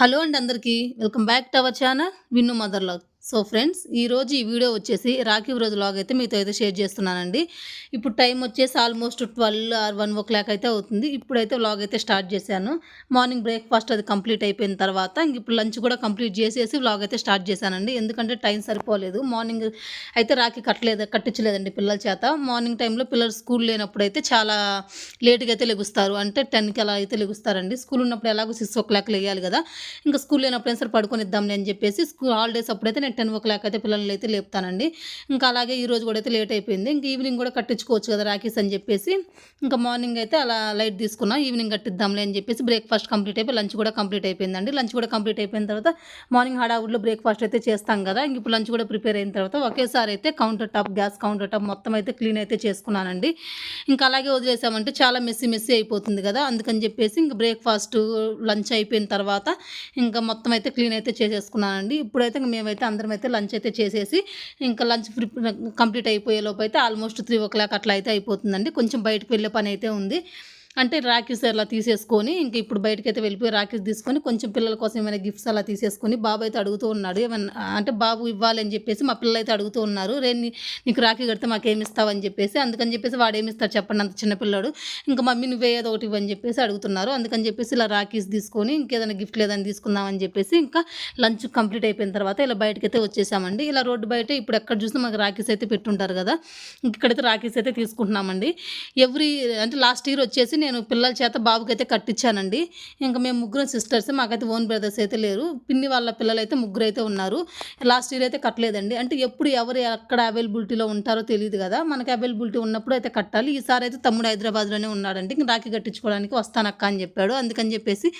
Hello అండి అందరికీ. Welcome back to our channel Vinnu mother vlog so friends ఈరోజు ఈ వీడియో వచ్చేసి రాఖీ రోజు లాగ్ అయితే మీతో అయితే షేర్ చేస్తున్నానండి. ఇప్పుడు టైం వచ్చేసి almost twelve or one o'clock అయితే అవుతుంది. ఇప్పుడైతే వ్లాగ్ అయితే స్టార్ట్ చేశాను. మార్నింగ్ బ్రేక్ఫాస్ట్ అది కంప్లీట్ అయిపోయిన తర్వాత ఇంక ఇప్పుడు లంచ్ కూడా కంప్లీట్ చేసేసి వ్లాగ్ అయితే స్టార్ట్ చేశానండి. ఎందుకంటే టైం సరిపోలేదు. మార్నింగ్ అయితే రాఖీ కట్టలేదు కట్టించలేదండి పిల్లల చేత. మార్నింగ్ టైంలో పిల్లలు స్కూల్ లేనప్పుడు అయితే చాలా లేట్గా అయితే లెగుస్తారు. అంటే టెన్కి అలా అయితే లెగుస్తారండి. స్కూల్ ఉన్నప్పుడు ఎలాగో సిక్స్ ఓ క్లాక్ లేయాలి కదా. ఇంకా స్కూల్ లేనప్పుడు సరే పడుకొని ఇద్దాంలే అని చెప్పేసి స్కూల్ హాలిడేస్ అప్పుడైతే నేను టెన్ ఓ క్లాక్ అయితే పిల్లల్ని అయితే లేపుతానండి. ఇంకా అలాగే ఈ రోజు కూడా అయితే లేట్ అయిపోయింది. ఇంక ఈవినింగ్ కూడా కట్టించుకోవచ్చు కదా రాఖీస్ అని చెప్పేసి. ఇంకా మార్నింగ్ అయితే అలా లైట్ తీసుకున్నా ఈవినింగ్ కట్టిద్దాంలే అని చెప్పేసి బ్రేక్ఫాస్ట్ కంప్లీట్ అయిపోయి లంచ్ కూడా కంప్లీట్ అయిపోయిందండి. లంచ్ కూడా కంప్లీట్ అయిపోయిన తర్వాత మార్నింగ్ హడావుడ్లో బ్రేక్ఫాస్ట్ అయితే చేస్తాం కదా. ఇంక ఇప్పుడు లంచ్ కూడా ప్రిపేర్ అయిన తర్వాత ఒకేసారి అయితే counter top gas counter top మొత్తం అయితే క్లీన్ అయితే చేసుకున్నానండి. ఇంకా అలాగే వదిలేసామంటే చాలా మెస్సి మెస్సీ అయిపోతుంది కదా. అందుకని చెప్పేసి ఇంక బ్రేక్ఫాస్ట్ లంచ్ అయిపోయిన తర్వాత ఇంకా మొత్తం అయితే క్లీన్ అయితే చేసేసుకున్నానండి. ఇప్పుడైతే ఇంక మేమైతే అందరం అయితే లంచ్ అయితే చేసేసి ఇంకా లంచ్ కంప్లీట్ అయిపోయే లోపు అయితే ఆల్మోస్ట్ త్రీ ఓ క్లాక్ అట్లా అయితే అయిపోతుందండి. కొంచెం బయటకు వెళ్ళే పని అయితే ఉంది. అంటే రాఖీస్ అలా తీసేసుకొని ఇంక ఇప్పుడు బయటకి అయితే వెళ్ళిపోయి రాఖీస్ తీసుకొని కొంచెం పిల్లల కోసం ఏమైనా గిఫ్ట్స్ అలా తీసేసుకొని బాబు అయితే అడుగుతూ ఉన్నాడు. ఏమన్నా అంటే బాబు ఇవ్వాలని చెప్పేసి మా పిల్లలు అయితే అడుగుతూ ఉన్నారు. రే నీకు రాఖీ కడితే మాకేమి ఇస్తావు అని చెప్పేసి అందుకని చెప్పేసి వాడు ఏమి ఇస్తాడు చెప్పండి అంత చిన్నపిల్లాడు ఇంకా మమ్మీ నువ్వే ఏదో ఒకటి ఇవ్వని చెప్పేసి అడుగుతున్నారు. అందుకని చెప్పేసి ఇలా రాఖీస్ తీసుకొని ఇంకేదైనా గిఫ్ట్ లేదని తీసుకుందామని చెప్పేసి ఇంకా లంచ్ కంప్లీట్ అయిపోయిన తర్వాత ఇలా బయటకి అయితే వచ్చేసామండి. ఇలా రోడ్డు బయట ఇప్పుడు ఎక్కడ చూసినా మాకు రాఖీస్ అయితే పెట్టుంటారు కదా. ఇంక ఇక్కడైతే రాఖీస్ అయితే తీసుకుంటున్నామండి. ఎవ్రీ అంటే లాస్ట్ ఇయర్ వచ్చేసి నేను పిల్లల చేత బాబుకి అయితే కట్టించానండి. ఇంకా మేము ముగ్గురు సిస్టర్స్ మాకైతే ఓన్ బ్రదర్స్ అయితే లేరు. పిన్ని వాళ్ళ పిల్లలు అయితే ముగ్గురు అయితే ఉన్నారు. లాస్ట్ ఇయర్ అయితే కట్టలేదండి. అంటే ఎప్పుడు ఎవరు ఎక్కడ అవైలబిలిటీలో ఉంటారో తెలియదు కదా. మనకి అవైలబిలిటీ ఉన్నప్పుడు అయితే కట్టాలి. ఈసారి అయితే తమ్ముడు హైదరాబాద్లోనే ఉన్నాడండి. ఇంక రాఖీ కట్టించుకోవడానికి వస్తానక్క అని చెప్పాడు. అందుకని చెప్పేసి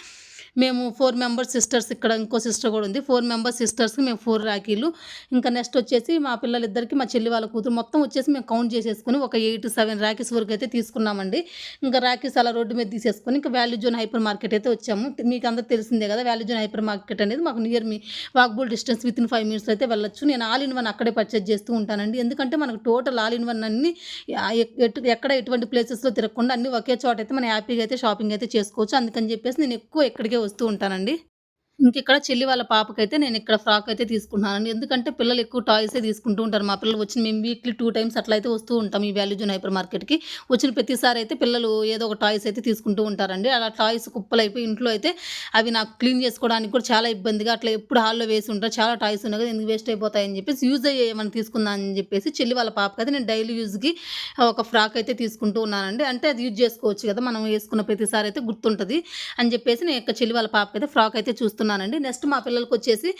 మేము ఫోర్ మెంబర్స్ సిస్టర్స్ ఇక్కడ ఇంకో సిస్టర్ కూడా ఉంది. ఫోర్ మెంబర్స్ సిస్టర్స్కి మేము ఫోర్ రాఖీలు. ఇంకా నెక్స్ట్ వచ్చేసి మా పిల్లలిద్దరికి మా చెల్లి వాళ్ళ కూతురు మొత్తం వచ్చేసి మేము కౌంట్ చేసేసుకుని ఒక ఎయిట్ సెవెన్ రాఖీస్ వరకు అయితే తీసుకున్నామండి. ఇంకా రాఖీస్ అలా రోడ్డు మీద తీసేసుకొని ఇంకా వ్యాల్యూ జోన్ హైపర్ మార్కెట్ అయితే వచ్చాము. మీకు అందరూ తెలిసిందే కదా వ్యాల్యూ జోన్ హైపర్ మార్కెట్ అనేది మాకు near me walkable distance within five minutes అయితే వెళ్ళొచ్చు. నేను ఆల్ ఇన్ వన్ అక్కడే పర్చేజ్ చేస్తూ ఉంటానండి. ఎందుకంటే మనకు టోటల్ ఆల్ ఇన్ వన్ అన్ని ఎటు- ఎక్కడ ఎటువంటి ప్లేసెస్లో తిరగకుండా అన్ని ఒకే చోట అయితే మనం హ్యాపీగా అయితే షాపింగ్ అయితే చేసుకోవచ్చు. అందుకని చెప్పేసి నేను ఎక్కువ ఎక్కడికి వస్తూ ఉంటానండి. ఇంక ఇక్కడ చెల్లి వాళ్ళ పాపకైతే నేను ఇక్కడ ఫ్రాక్ అయితే తీసుకుంటున్నాను ఎందుకంటే పిల్లలు ఎక్కువ టాయ్సే తీసుకుంటూ ఉంటారు. మా పిల్లలు వచ్చిన మేము వీక్లీ టూ టైమ్స్ అట్లా అయితే వస్తూ ఉంటాం ఈ వాల్యూ జోన్ హైపర్ మార్కెట్కి. వచ్చిన ప్రతిసారి అయితే పిల్లలు ఏదో ఒక టాయ్స్ అయితే తీసుకుంటూ ఉంటారండి. అలా టాయ్స్ కుప్పలు అయిపోయి ఇంట్లో అయితే అవి నాకు క్లీన్ చేసుకోవడానికి కూడా చాలా ఇబ్బందిగా అట్లా ఎప్పుడు హాల్లో వేసి ఉంటారు. చాలా టాయ్స్ ఉన్నాయి కదా ఎందుకు వేస్ట్ అయిపోతాయని చెప్పేసి యూజ్ అయ్యే ఏమైనా తీసుకుందాం అని చెప్పేసి చెల్లి వాళ్ళ పాపకైతే నేను డైలీ యూజ్కి ఒక ఫ్రాక్ అయితే తీసుకుంటూ ఉన్నానండి. అంటే అది యూజ్ చేసుకోవచ్చు కదా మనం వేసుకున్న ప్రతిసారి అయితే గుర్తుంటుంది అని చెప్పేసి నేను యొక్క చెల్లి వాళ్ళ పాపకైతే అయితే ఫ్రాక్ అయితే చూస్తున్నాను. చూస్తున్నానండి నెక్స్ట్ మా పిల్లలకి వచ్చేసి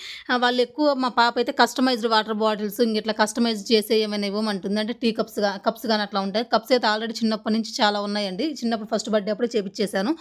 వాళ్ళు ఎక్కువ మా పాప అయితే కస్టమైజ్డ్ వాటర్ బాటిల్స్ ఇంక ఇట్లా కస్టమైజ్ చేసే ఏమైనా ఇవ్వమంటుంది. అంటే టీ కప్స్ కప్స్ కానీ అట్లా ఉంటాయి. కప్స్ అయితే ఆల్రెడీ చిన్నప్పటి నుంచి చాలా ఉన్నాయండి. చిన్నప్పుడు ఫస్ట్ బర్త్డే అప్పుడే చేపించేశాను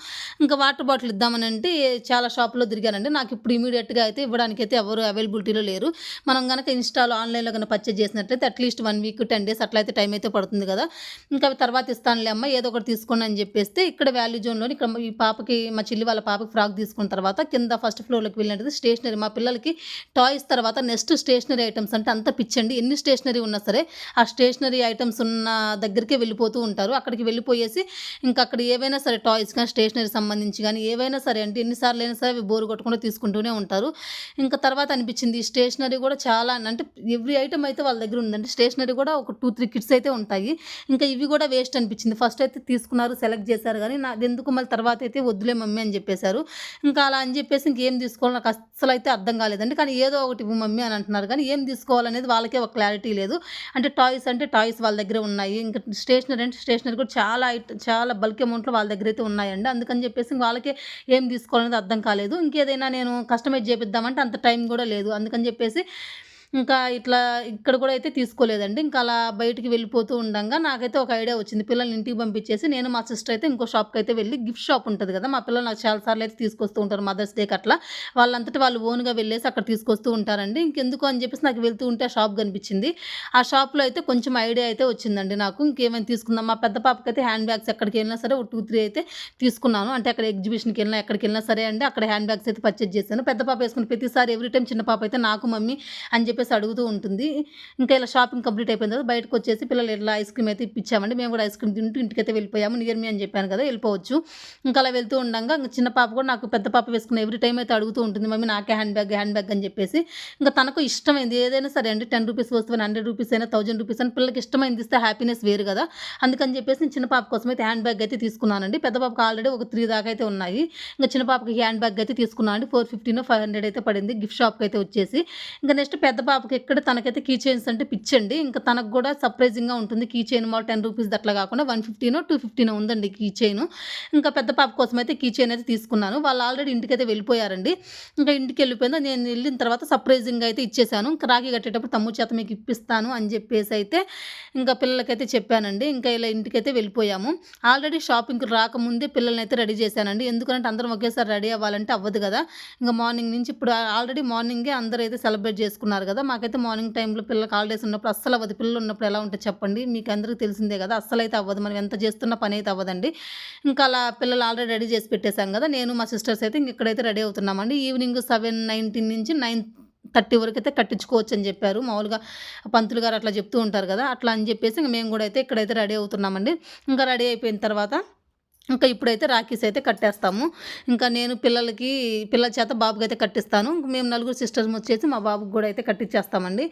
ఇంకా వాటర్ బాటిల్ ఇద్దామని అంటే చాలా షాపులో తిరిగానండి. నాకు ఇప్పుడు ఇమీడియట్గా అయితే ఇవ్వడానికి అయితే ఎవరు అవైలబిలిటీలో లేరు. మనం కనుక ఇన్స్టాలో ఆన్లైన్లో కనుక పర్చేజ్ చేసినట్లయితే at least one week ten days అట్లా అయితే టైం అయితే పడుతుంది కదా. ఇంకా అవి తర్వాత ఇస్తానులే అమ్మ ఏదో ఒకటి తీసుకోండి అని చెప్పేస్తే ఇక్కడ వాల్యూ జోన్లో ఇక్కడ ఈ పాపకి మా చెల్లి వాళ్ళ పాపకి ఫ్రాక్ తీసుకున్న తర్వాత కింద ఫస్ట్ ఫ్లోర్ ఫ్లోర్లోకి వెళ్ళినట్టు స్టేషనరీ మా పిల్లలకి టాయ్స్ తర్వాత నెక్స్ట్ స్టేషనరీ ఐటమ్స్ అంటే అంత పిచ్చండి. ఎన్ని స్టేషనరీ ఉన్నా సరే ఆ స్టేషనరీ ఐటమ్స్ ఉన్న దగ్గరికే వెళ్ళిపోతూ ఉంటారు. అక్కడికి వెళ్ళిపోయేసి ఇంకా అక్కడ ఏవైనా సరే టాయ్స్ కానీ స్టేషనరీ సంబంధించి కానీ ఏవైనా సరే అంటే ఎన్నిసార్లు అయినా సరే అవి బోరు కొట్టకుండా తీసుకుంటూనే ఉంటారు. ఇంకా తర్వాత అనిపించింది ఈ స్టేషనరీ కూడా చాలా అంటే ఎవ్రీ ఐటమ్ అయితే వాళ్ళ దగ్గర ఉందండి. స్టేషనరీ కూడా ఒక టూ త్రీ కిట్స్ అయితే ఉంటాయి. ఇంకా ఇవి కూడా వేస్ట్ అనిపించింది. ఫస్ట్ అయితే తీసుకున్నారు సెలెక్ట్ చేశారు కానీ నాకు ఎందుకు మళ్ళీ తర్వాత అయితే వద్దులే మమ్మీ అని చెప్పేశారు. ఇంకా అలా అని చెప్పేసి ఇంకేం తీసుకోవాలి నాకు అస్సలు అయితే అర్థం కాలేదండి. కానీ ఏదో ఒకటి మమ్మీ అని అంటున్నారు. కానీ ఏం తీసుకోవాలనేది వాళ్ళకే ఒక క్లారిటీ లేదు. అంటే టాయ్స్ అంటే టాయ్స్ వాళ్ళ దగ్గర ఉన్నాయి. ఇంకా స్టేషనరీ అంటే స్టేషనరీ కూడా చాలా ఐట చాలా బల్క్ అమౌంట్లో వాళ్ళ దగ్గర అయితే ఉన్నాయండి. అందుకని చెప్పేసి వాళ్ళకే ఏం తీసుకోవాలనేది అర్థం కాలేదు. ఇంకేదైనా నేను కస్టమైజ్ చేపిద్దామంటే అంత టైం కూడా లేదు. అందుకని చెప్పేసి ఇంకా ఇట్లా ఇక్కడ కూడా అయితే తీసుకోలేదండి. ఇంకా అలా బయటికి వెళ్ళిపోతూ ఉండగా నాకైతే ఒక ఐడియా వచ్చింది. పిల్లల్ని ఇంటికి పంపించేసి నేను మా సిస్టర్ అయితే ఇంకో షాప్కి అయితే వెళ్ళి గిఫ్ట్ షాప్ ఉంటుంది కదా మా పిల్లలు నాకు చాలాసార్లు అయితే తీసుకొస్తూ ఉంటారు మదర్స్ డేకి అట్లా. వాళ్ళంతటి వాళ్ళు ఓన్గా వెళ్ళేసి అక్కడ తీసుకొస్తూ ఉంటారండి. ఇంకెందుకు అని చెప్పేసి నాకు వెళ్తూ ఉంటే ఆ షాప్ కనిపించింది. ఆ షాప్లో అయితే కొంచెం ఐడియా అయితే వచ్చిందండి నాకు. ఇంకేమైనా తీసుకుందాం. మా పెద్ద పాపకి అయితే హ్యాండ్ బ్యాగ్స్ ఎక్కడికి వెళ్ళినా సరే ఒక టూ త్రీ అయితే తీసుకున్నాను. అంటే అక్కడ ఎగ్జిబిషన్కి వెళ్ళినా ఎక్కడికి వెళ్ళినా సరే అండి అక్కడ హ్యాండ్ బ్యాగ్స్ అయితే పర్చేజ్ చేశాను. పెద్ద పాప వేసుకుని ప్రతిసారి ఎవ్రీ టైం చిన్న పాప అయితే నాకు మమ్మీ అని చెప్పి చెప్పేసి అడుగుతూ ఉంటుంది. ఇంకా ఇలా షాపింగ్ కంప్లీట్ అయిపోయిన తర్వాత బయటకు వచ్చేసి పిల్లలు ఇలా ఐస్ క్రీమ్ అయితే ఇప్పించామండి. మేము కూడా ఐస్ క్రీమ్ తింటూ ఇంటికైతే వెళ్ళిపోయాము. నియర్ మీ అని చెప్పాను కదా వెళ్ళిపోవచ్చు. ఇంకా అలా వెళ్తూ ఉండగా ఇంకా చిన్న పాప కూడా నాకు పెద్ద పాప వేసుకున్న ఎవ్రీ టైం అయితే అడుగుతూ ఉంటుంది మమ్మీ నాకే హ్యాండ్ బ్యాగ్ హ్యాండ్ బ్యాగ్ అని చెప్పేసి. ఇంకా తనకు ఇష్టమైంది ఏదైనా సరే అండి టెన్ రూపీస్ వస్తువు హండ్రెడ్ రూపీస్ అయినా థౌజండ్ రూపీస్ అయినా పిల్లలకి ఇష్టమైంది ఇస్తే హ్యాపీనెస్ వేరు కదా. అందుకని చెప్పేసి నేను చిన్న పాప కోసం అయితే హ్యాండ్ బ్యాగ్ అయితే తీసుకున్నానండి. పెద్ద పాపకు ఆల్రెడీ ఒక త్రీ దాకా అయితే ఉన్నాయి. ఇంకా చిన్న పాపకి హ్యాండ్ బ్యాగ్ అయితే తీసుకున్నాను. అండి ఫోర్ ఫిఫ్టీన్ ఫైవ్ హండ్రెడ్ అయితే పడింది. గిఫ్ట్ షాప్కి అయితే వచ్చేసి. ఇంకా నెక్స్ట్ పెద్ద పాపకి ఎక్కడ తనకైతే కీ చైన్స్ అంటే పిచ్చండి ఇంకా తనకు కూడా సర్ప్రైజింగ్గా ఉంటుంది. Key chain mall ten rupees అట్లా కాకుండా వన్ ఫిఫ్టీనో టూ ఫిఫ్టీనో ఉందండి కీ చైన్ ఇంకా పెద్ద పాప కోసం అయితే కీ చైన్ అయితే తీసుకున్నాను. వాళ్ళు ఆల్రెడీ ఇంటికి అయితే వెళ్ళిపోయారండి. ఇంకా ఇంటికి వెళ్ళిపోయిందో. నేను వెళ్ళిన తర్వాత సర్ప్రైజింగ్ అయితే ఇచ్చేసాను. ఇంకా రాఖీ కట్టేటప్పుడు తమ్ముడు చేత మీకు ఇప్పిస్తాను అని చెప్పేసి అయితే ఇంకా పిల్లలకైతే చెప్పానండి. ఇంకా ఇలా ఇంటికైతే వెళ్ళిపోయాము. ఆల్రెడీ షాపింగ్కి రాకముందే పిల్లల్ని అయితే రెడీ చేశానండి. ఎందుకంటే అందరం ఒకేసారి రెడీ అవ్వాలంటే అవ్వదు కదా. ఇంకా మార్నింగ్ నుంచి ఇప్పుడు ఆల్రెడీ మార్నింగే అందరూ అయితే సెలబ్రేట్ చేసుకున్నారు కదా. మాకైతే మార్నింగ్ టైంలో పిల్లలకి హాలిడేస్ ఉన్నప్పుడు అస్సలు అవ్వదు. పిల్లలు ఉన్నప్పుడు ఎలా ఉంటుంది చెప్పండి. మీకు అందరికీ తెలిసిందే కదా అస్సలు అయితే అవ్వదు. మనం ఎంత చేస్తున్న పని అయితే అవ్వదండి. ఇంకా అలా పిల్లలు ఆల్రెడీ రెడీ చేసి పెట్టేశాం కదా నేను మా సిస్టర్స్ అయితే ఇంక ఇక్కడైతే రెడీ అవుతున్నామండి. ఈవినింగ్ సెవెన్ నైన్టీన్ నుంచి నైన్ థర్టీ వరకు అయితే కట్టించుకోవచ్చు అని చెప్పారు. మామూలుగా పంతులు గారు అట్లా చెప్తూ ఉంటారు కదా అట్లా అని చెప్పేసి ఇంక మేము కూడా అయితే ఇక్కడైతే రెడీ అవుతున్నామండి. ఇంకా రెడీ అయిపోయిన తర్వాత ఇంకా ఇప్పుడైతే రాఖీస్ అయితే కట్టేస్తాము. ఇంకా నేను పిల్లలకి పిల్లల చేత బాబుకి అయితే కట్టిస్తాను మేము నలుగురు సిస్టర్స్ వచ్చేసి మా బాబుకి కూడా అయితే కట్టించేస్తామండి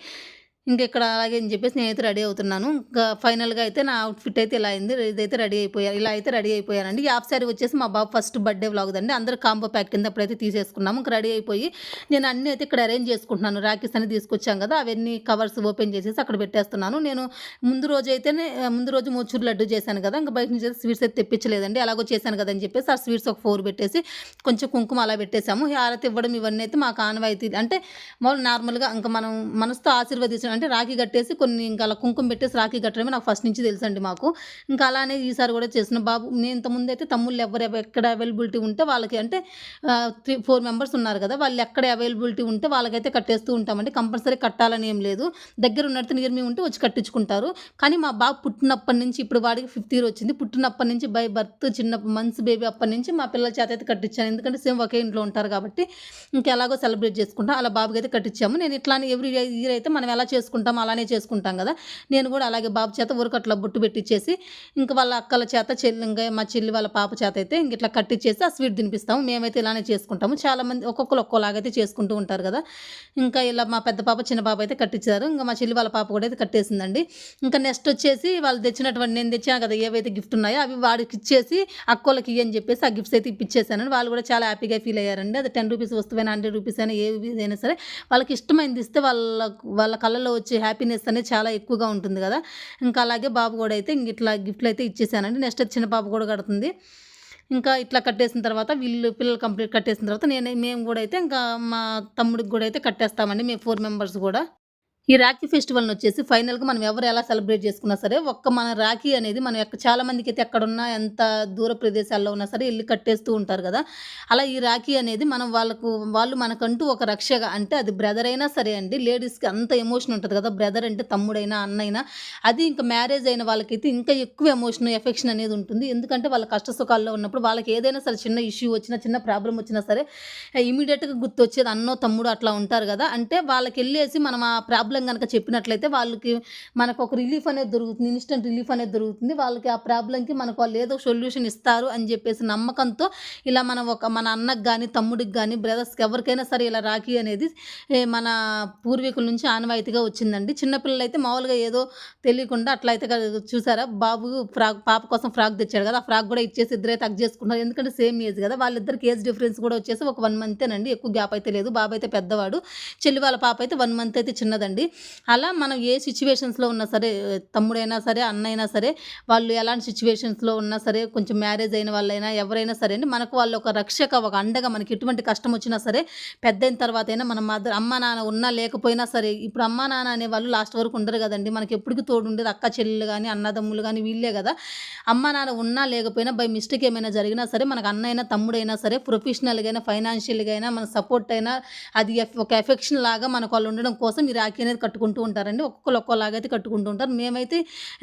ఇంకా ఇక్కడ అలాగే అని చెప్పేసి నేనైతే రెడీ అవుతున్నాను. ఇంకా ఫైనల్గా అయితే నా అవుట్ఫిట్ అయితే ఇలా అయింది. ఇదైతే రెడీ అయిపోయాను ఇలా అయితే రెడీ అయిపోయానండి. యాప్ శారీ వచ్చేసి మా బాబు ఫస్ట్ బర్త్డే వ్లాగ్ అండి అందరూ కాంబో ప్యాక్ కింద అప్పుడైతే తీసేసుకున్నాము. ఇంకా రెడీ అయిపోయి నేను అన్నీ అయితే ఇక్కడ అరేంజ్ చేసుకుంటున్నాను. రాఖీస్ అని తీసుకొచ్చాం కదా అవన్నీ కవర్స్ ఓపెన్ చేసేసి అక్కడ పెట్టేస్తున్నాను. నేను ముందు రోజు అయితేనే ముందు రోజు మోచూరు లడ్డు చేశాను కదా ఇంకా బయట నుంచి స్వీట్స్ అయితే తెప్పించలేదండి. అలాగో చేశాను కదా అని చెప్పేసి ఆ స్వీట్స్ ఒక ఫోర్ పెట్టేసి కొంచెం కుంకుమ అలా పెట్టేశాము. హారతి ఇవ్వడం ఇవన్నీ అయితే మాకు ఆనవాయితీ అంటే మామూలు నార్మల్గా ఇంకా మనం మనసుతో ఆశీర్వదించడం అంటే రాఖీ కట్టేసి కొన్ని ఇంకా అలా కుంకుమ పెట్టేసి రాఖీ కట్టడమే నాకు ఫస్ట్ నుంచి తెలుసండి మాకు. ఇంకా అలానే ఈసారి కూడా చేసిన బాబు నేను ఇంతకుముందు అయితే తమ్ముళ్ళు ఎవరు ఎక్కడ అవైలబిలిటీ ఉంటే వాళ్ళకి అంటే త్రీ ఫోర్ మెంబర్స్ ఉన్నారు కదా వాళ్ళు ఎక్కడ అవైలబిలిటీ ఉంటే వాళ్ళకైతే కట్టేస్తూ ఉంటామండి. కంపల్సరీ కట్టాలని ఏం లేదు. దగ్గర ఉన్నట్టు నియర్ మీ ఉంటే వచ్చి కట్టించుకుంటారు. కానీ మా బాబు పుట్టినప్పటి నుంచి ఇప్పుడు వాడికి ఫిఫ్త్ ఇయర్ వచ్చింది పుట్టినప్పటి నుంచి బై బర్త్ చిన్న మంత్స్ బేబీ అప్పటి నుంచి మా పిల్లల చేత అయితే కట్టించాను. ఎందుకంటే సేమ్ ఒకే ఇంట్లో ఉంటారు కాబట్టి ఇంకా ఎలాగో సెలబ్రేట్ చేసుకుంటాం. అలా బాబుకి అయితే కట్టించాము. నేను ఇట్లానే ఎవ్రీ ఇయర్ అయితే మనం ఎలా చేసుకుంటాం అలానే చేసుకుంటాం కదా. నేను కూడా అలాగే బాబు చేత ఊరికి అట్లా బొట్టు పెట్టించేసి ఇంకా వాళ్ళ అక్కల చేత చెల్లి ఇంకా మా చెల్లి వాళ్ళ పాప చేత అయితే ఇంక ఇట్లా కట్టించేసి ఆ స్వీట్ తినిపిస్తాము. మేమైతే ఇలానే చేసుకుంటాము. చాలామంది ఒక్కొక్కరు ఒక్కోలాగైతే చేసుకుంటూ ఉంటారు కదా. ఇంకా ఇలా మా పెద్ద పాప చిన్న పాప అయితే కట్టించారు ఇంకా మా చెల్లి వాళ్ళ పాప కూడా అయితే కట్టేసిందండి. ఇంకా నెక్స్ట్ వచ్చేసి వాళ్ళు తెచ్చినటువంటి నేను తెచ్చాను కదా ఏవైతే గిఫ్ట్ ఉన్నాయో అవి వాడికి ఇచ్చేసి అక్కోళ్ళకి అని చెప్పేసి ఆ గిఫ్ట్స్ అయితే ఇప్పించేసానని వాళ్ళు కూడా చాలా హ్యాపీగా ఫీల్ అయ్యారండి. అది టెన్ రూపీస్ వస్తువైనా హండ్రెడ్ రూపీస్ అయినా ఏవి అయినా సరే వాళ్ళకి ఇష్టమైంది ఇస్తే వాళ్ళ వాళ్ళ కళ్ళలో వచ్చే హ్యాపీనెస్ అనేది చాలా ఎక్కువగా ఉంటుంది కదా. ఇంకా అలాగే బాబు కూడా అయితే ఇంక ఇట్లా గిఫ్ట్లు అయితే ఇచ్చేసానండి. నెక్స్ట్ చిన్న పాప కూడా కడుతుంది. ఇంకా ఇట్లా కట్టేసిన తర్వాత వీళ్ళు పిల్లలు కంప్లీట్ కట్టేసిన తర్వాత నేను మేము కూడా అయితే ఇంకా మా తమ్ముడికి కూడా అయితే కట్టేస్తామండి. మేము ఫోర్ మెంబర్స్ కూడా. ఈ రాఖీ ఫెస్టివల్ని వచ్చేసి ఫైనల్గా మనం ఎవరు ఎలా సెలబ్రేట్ చేసుకున్నా సరే ఒక్క మన రాఖీ అనేది మనం ఎక్క చాలా మందికి అయితే ఎక్కడున్నా ఎంత దూర ప్రదేశాల్లో ఉన్నా సరే వెళ్ళి కట్టేస్తూ ఉంటారు కదా. అలా ఈ రాఖీ అనేది మనం వాళ్ళకు వాళ్ళు మనకంటూ ఒక రక్షగా అంటే అది బ్రదర్ అయినా సరే అండి లేడీస్కి అంత ఎమోషన్ ఉంటుంది కదా బ్రదర్ అంటే తమ్ముడైనా అన్నైనా అది ఇంకా మ్యారేజ్ అయిన వాళ్ళకైతే ఇంకా ఎక్కువ ఎమోషన్ ఎఫెక్షన్ అనేది ఉంటుంది. ఎందుకంటే వాళ్ళ కష్ట సుఖాల్లో ఉన్నప్పుడు వాళ్ళకి ఏదైనా సరే చిన్న ఇష్యూ వచ్చినా చిన్న ప్రాబ్లం వచ్చినా సరే ఇమీడియట్గా గుర్తొచ్చేది అన్నో తమ్ముడు అట్లా ఉంటారు కదా. అంటే వాళ్ళకి వెళ్ళేసి మనం ఆ ప్రాబ్లం కనుక చెప్పినట్లయితే వాళ్ళకి మనకు ఒక రిలీఫ్ అనేది దొరుకుతుంది ఇన్స్టెంట్ రిలీఫ్ అనేది దొరుకుతుంది. వాళ్ళకి ఆ ప్రాబ్లంకి మనకు వాళ్ళు ఏదో సొల్యూషన్ ఇస్తారు అని చెప్పేసి నమ్మకంతో ఇలా మనం ఒక మన అన్నకు కానీ తమ్ముడికి కానీ బ్రదర్స్కి ఎవరికైనా సరే ఇలా రాఖీ అనేది మన పూర్వీకుల నుంచి ఆనవాయితీగా వచ్చిందండి. చిన్నపిల్లలు అయితే మామూలుగా ఏదో తెలియకుండా అట్లా అయితే చూసారా? బాబు ఫ్రాక్ పాప కోసం ఫ్రాక్ తెచ్చాడు కదా ఆ ఫ్రాక్ కూడా ఇచ్చేసి ఇద్దరైతే హక్ చేసుకుంటారు ఎందుకంటే సేమ్ ఏజ్ కదా వాళ్ళిద్దరికి ఏజ్ డిఫరెన్స్ కూడా వచ్చేసి ఒక వన్ మంతేనండి. ఎక్కువ గ్యాప్ అయితే లేదు. బాబు అయితే పెద్దవాడు. చెల్లి వాళ్ళ పాప అయితే వన్ మంత్ అయితే చిన్నదండి. అలా మనం ఏ సిచ్యువేషన్స్లో ఉన్నా సరే తమ్ముడైనా సరే అన్నైనా సరే వాళ్ళు ఎలాంటి సిచ్యువేషన్స్లో ఉన్నా సరే కొంచెం మ్యారేజ్ అయిన వాళ్ళైనా ఎవరైనా సరే అండి మనకు వాళ్ళు ఒక రక్షక ఒక అండగా మనకి ఎటువంటి కష్టం వచ్చినా సరే పెద్ద అయిన తర్వాత అయినా మన మదర్ అమ్మ నాన్న ఉన్నా లేకపోయినా సరే ఇప్పుడు అమ్మ నాన్న అనే వాళ్ళు లాస్ట్ వరకు ఉండరు కదండి. మనకి ఎప్పటికీ తోడు ఉండేది అక్క చెల్లెలు కానీ అన్నదమ్ములు కానీ వీళ్ళే కదా. అమ్మ నాన్న ఉన్నా లేకపోయినా బై మిస్టేక్ ఏమైనా జరిగినా సరే మనకు అన్నైనా తమ్ముడైనా సరే ప్రొఫెషనల్గా అయినా ఫైనాన్షియల్గా అయినా మన సపోర్ట్ అయినా అది ఒక ఎఫెక్షన్ లాగా మనకు వాళ్ళు ఉండడం కోసం ఈ రాఖీ అనేది కట్టుకుంటూ ఉంటారండి. ఒక్కొక్కరు ఒక్కోలాగా అయితే కట్టుకుంటూ ఉంటారు. మేమైతే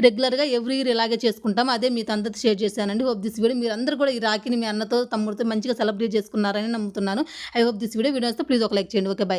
రెగ్యులర్గా ఎవ్రీ ఇయర్ ఇలాగే చేసుకుంటాం. అదే మీతో అందరితో షేర్ చేశానండి. హోప్ దిస్ వీడియో మీరు అందరూ కూడా ఈ రాఖీని మీ అన్నతో తమ్ముడితో మంచిగా సెలబ్రేట్ చేసుకున్నారని నమ్ముతున్నాను. I hope this video video వస్తే ప్లీజ్ ఒక లైక్ చేయండి. Okay bye.